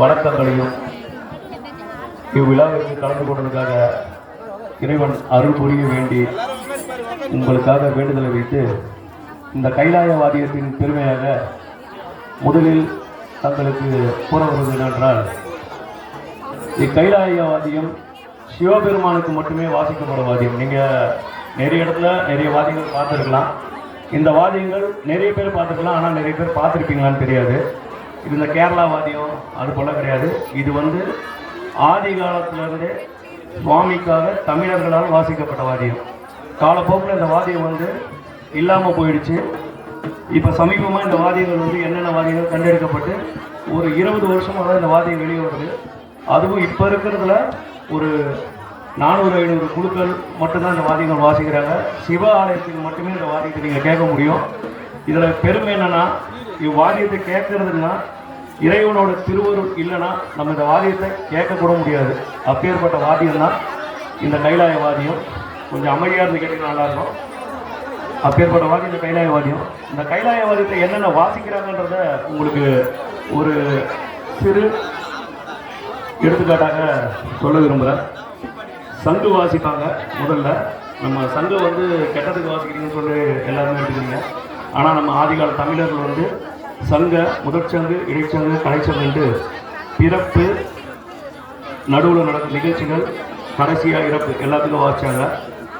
வணக்கங்களையும் இவ்விழாவிற்கு கலந்து கொண்டதுக்காக இறைவன் அருள் புரிய வேண்டி உங்களுக்காக வேண்டுதலை வைத்து இந்த கைலாய வாரியத்தின் பெருமையாக முதலில் தங்களுக்கு கூற வருவது என்னென்றால் இக்கைலாய வாதியம் சிவபெருமானுக்கு மட்டுமே வாசிக்கப்பட வாதியம் நீங்கள் நிறைய இடத்துல நிறைய வாதிகள் பார்த்துருக்கலாம். இந்த வாத்தியங்கள் நிறைய பேர் பார்த்துக்கலாம் ஆனால் நிறைய பேர் பார்த்துருப்பீங்களான்னு தெரியாது. இது இந்த கேரளா வாத்தியம் அது போல கிடையாது. இது வந்து ஆதி காலத்திலிருந்தே சுவாமிக்காக தமிழர்களால் வாசிக்கப்பட்ட வாத்தியம். காலப்போக்கில் இந்த வாத்தியம் வந்து இல்லாமல் போயிடுச்சு. இப்போ சமீபமாக இந்த வாத்தியங்கள் வந்து என்னென்ன வாதியங்கள் கண்டெடுக்கப்பட்டு ஒரு இருபது வருஷமாக தான் இந்த வாத்தியம் வெளியே வருது அதுவும் இப்போ இருக்கிறதுல ஒரு நானூறு ஐநூறு குழுக்கள் மட்டும்தான் இந்த வாத்தியங்கள் வாசிக்கிறாங்க. சிவ ஆலயத்தில் மட்டுமே இந்த வாத்தியத்தை நீங்கள் கேட்க முடியும். இதில் பெருமை என்னென்னா இவ்வாதியத்தை கேட்கறதுன்னா இறைவனோட திருவருள் இல்லைன்னா நம்ம இந்த வாதியத்தை கேட்கக்கூட முடியாது. அப்பேற்பட்ட வாதியம் தான் இந்த கைலாய வாதியம் கொஞ்சம் அமைதியாக இருந்து கேட்டீங்கன்னா நல்லாயிருக்கும் அப்பேற்பட்ட வாதியம் இந்த கைலாய வாதியம் இந்த கைலாய வாதியத்தை என்னென்ன வாசிக்கிறாங்கன்றத உங்களுக்கு ஒரு சிறு எடுத்துக்காட்டாக சொல்ல விரும்புகிறேன் சங்கு வாசிப்பாங்க முதல்ல. நம்ம சங்கு வந்து கெட்டதுக்கு வாசிக்கிறீங்கன்னு சொல்லி எல்லாருமே எடுத்துக்கிறீங்க ஆனால் நம்ம ஆதிகால தமிழர்கள் வந்து சங்க முதற்சங்கு இடைச்சங்கு கடைச்சங்குன்ட்டு பிறப்பு நடுவில் நடக்கும் நிகழ்ச்சிகள் கடைசியாக இறப்பு எல்லாத்துக்கும் வாசிச்சாங்க.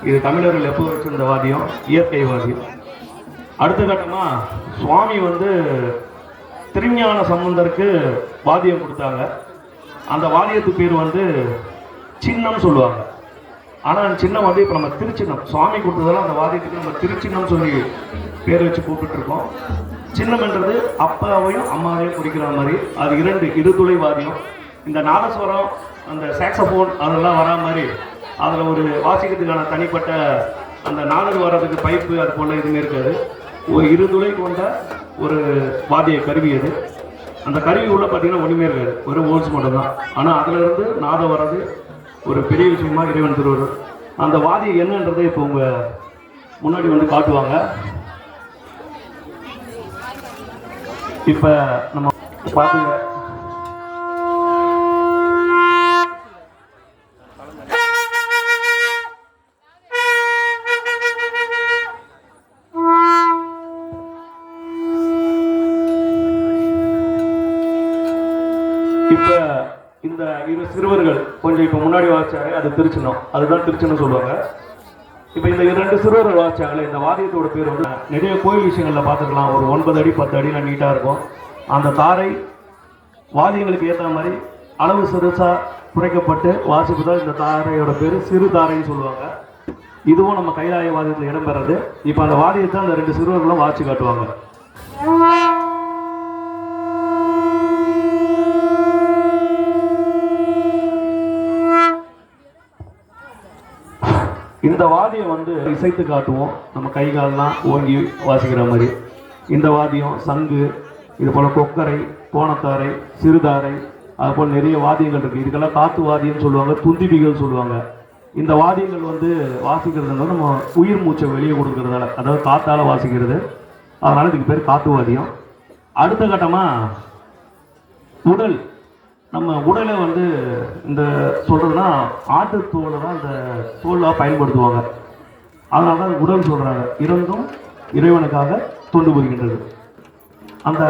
இது தமிழர்கள் எப்போ வச்சிருந்த வாத்தியம்? இயற்கை வாதியம் அடுத்த கட்டமாக சுவாமி வந்து திருஞான சம்பந்தருக்கு வாத்தியம் கொடுத்தாங்க. அந்த வாதியத்து பேர் வந்து சின்னம் சொல்லுவாங்க. ஆனால் அந்த சின்னம் வந்து இப்போ நம்ம திருச்சின்னம் சுவாமி கொடுத்ததெல்லாம் அந்த வாத்தியத்துக்கு நம்ம திருச்சின்னம் சொல்லி பேர் வச்சு கூப்பிட்டுருக்கோம். சின்னம்ன்றது அப்பாவையும் அம்மாவையும் குடிக்கிற மாதிரி அது இரண்டு இருதுளை வாதியம் இந்த நாதஸ்வரம் அந்த சாக்ஸபோன் அதெல்லாம் வரா மாதிரி அதில் ஒரு வாசிக்கிறதுக்கான தனிப்பட்ட அந்த நாதல் வர்றதுக்கு பைப்பு அது போல எதுவுமே இருக்காது. ஒரு இருதுளை கொண்ட ஒரு வாதிய கருவி அது. அந்த கருவி உள்ள பார்த்தீங்கன்னா ஒன்றுமே இருக்காது. ஒரு ஓல்ஸ் மட்டும்தான். ஆனால் அதிலிருந்து நாதம் வர்றது ஒரு பெரிய விஷயமா இறைவன் தருவார் அந்த வாதி என்னன்றதை இப்போ உங்க முன்னாடி வந்து காட்டுவாங்க. இப்போ நம்ம பார்த்துங்க இப்ப இந்த இரு சிறுவர்கள் கொஞ்சம் இப்ப முன்னாடி வாசிச்சாங்க அது திருச்சினம் அதுதான் திருச்சினம் சொல்லுவாங்க. இப்ப இந்த இரண்டு சிறுவர்கள் வாசிச்சாங்களே இந்த வாரியத்தோட பேர் வந்து நிறைய கோயில் விஷயங்கள்ல பார்த்துக்கலாம். ஒரு ஒன்பது அடி பத்து அடிலாம் நீட்டா இருக்கும். அந்த தாரை வாதியங்களுக்கு ஏற்ற மாதிரி அளவு சிறுசா குறைக்கப்பட்டு வாசிப்பு தான் இந்த தாரையோட பேர் சிறு தாரைன்னு சொல்லுவாங்க. இதுவும் நம்ம கைலாய வாதியத்தில் இடம்பெறது. இப்போ அந்த வாதியத்தை அந்த ரெண்டு சிறுவர்களும் வாசி காட்டுவாங்க. இந்த வாதியம் வந்து இசைத்து காட்டுவோம். நம்ம கை கால்லாம் ஓங்கி வாசிக்கிற மாதிரி. இந்த வாத்தியம் சங்கு இது போல் கொக்கரை கோணத்தாரை சிறுதாரை அது போல் நிறைய வாத்தியங்கள் இருக்குது இதுக்கெல்லாம் காத்து வாதியம்னு சொல்லுவாங்க துந்திபிகள் சொல்லுவாங்க. இந்த வாத்தியங்கள் வந்து வாசிக்கிறதுனால நம்ம உயிர் மூச்சை வெளியே கொடுக்கறதால அதாவது காத்தால் வாசிக்கிறது. அதனால் இதுக்கு பேர் காத்து வாதியம் அடுத்த கட்டமாக உடல். நம்ம உடலை வந்து இந்த சொல்றதுன்னா ஆட்டு தோலை தான் இந்த தோலாக பயன்படுத்துவாங்க. அதனால தான் உடல் சொல்றாங்க. இறந்தும் இறைவனுக்காக தொண்டு புரிகின்றது. அந்த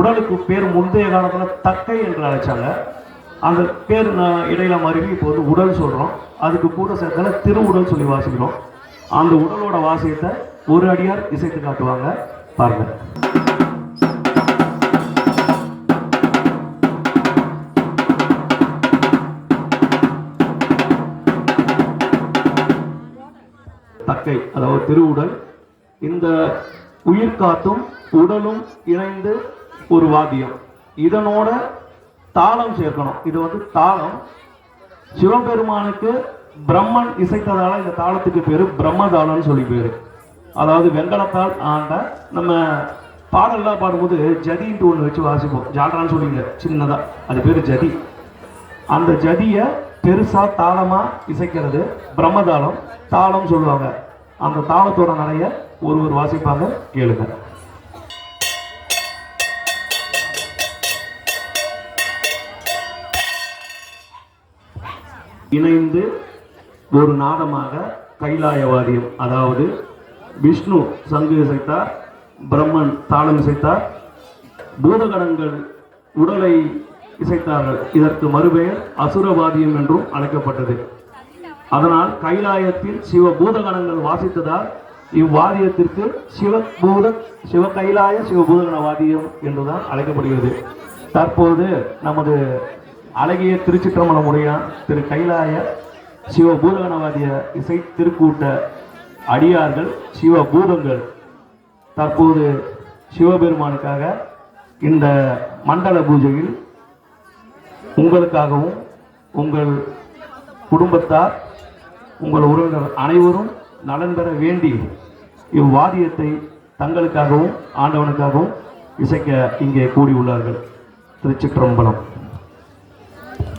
உடலுக்கு பேர் முந்தைய காலத்தில் தக்கை என்று அழைச்சாங்க. அந்த பேர் நான் இடையில மருவி இப்போ வந்து உடல் சொல்கிறோம் அதுக்கு கூட சேர்த்தால திருவுடல் சொல்லி வாசிக்கிறோம். அந்த உடலோட வாசியத்தை ஒரு அடியார் இசைத்து காட்டுவாங்க. பாருங்க. தக்கை அதாவது திருவுடல் இந்த உயிர் காத்தும் உடலும் இணைந்து ஒரு வாத்தியம். இதனோட தாளம் சேர்க்கணும். இது வந்து தாளம். சிவபெருமானுக்கு பிரம்மன் இசைத்ததால இந்த தாளத்துக்கு பேரு பிரம்மதாளம்னு சொல்லி பேரு. அதாவது வெங்கலத்தால் ஆண்ட நம்ம பாடல்லாம் பாடும்போது ஜதின்ட்டு ஒன்று வச்சு வாசிப்போம். ஜால்ரான்னு சொல்லிங்க சின்னதா. அது பேரு ஜதி. அந்த ஜதியை பெருசா தாளமா இசைக்கிறது பிரம்மதாளம் தாளம் சொல்லுவாங்க. அந்த தாளத்தோட நடைய ஒருவர் வாசிப்பாக கேளுங்க. இணைந்து ஒரு நாடமாக கைலாயவாதியம் அதாவது விஷ்ணு சங்கு இசைத்தார் பிரம்மன் தாளம் இசைத்தார் பூதகணங்கள் உடலை இசைத்தார்கள். இதற்கு மறுபெயர் அசுரவாதியம் என்றும் அழைக்கப்பட்டது. அதனால் கைலாயத்தில் சிவ பூதகணங்கள் வாசித்ததால் இவ்வாதியத்திற்கு சிவபூத சிவ கைலாய சிவபூதகண வாதியம் என்றுதான் அழைக்கப்படுகிறது. தற்போது நமது அழகிய திருச்சிற்றம்பலமுடைய திரு கைலாய சிவ பூதகணவாதிய இசை திருக்கூட்ட அடியார்கள் சிவ பூதங்கள் தற்போது சிவபெருமானுக்காக இந்த மண்டல பூஜையில் உங்களுக்காகவும் உங்கள் குடும்பத்தார் உங்கள் உறவினர் அனைவரும் நலன் பெற வேண்டி இவ்வாதியத்தை தங்களுக்காகவும் ஆண்டவனுக்காகவும் இசைக்க இங்கே கூடியுள்ளார்கள். திருச்சிற்றம்பலம்.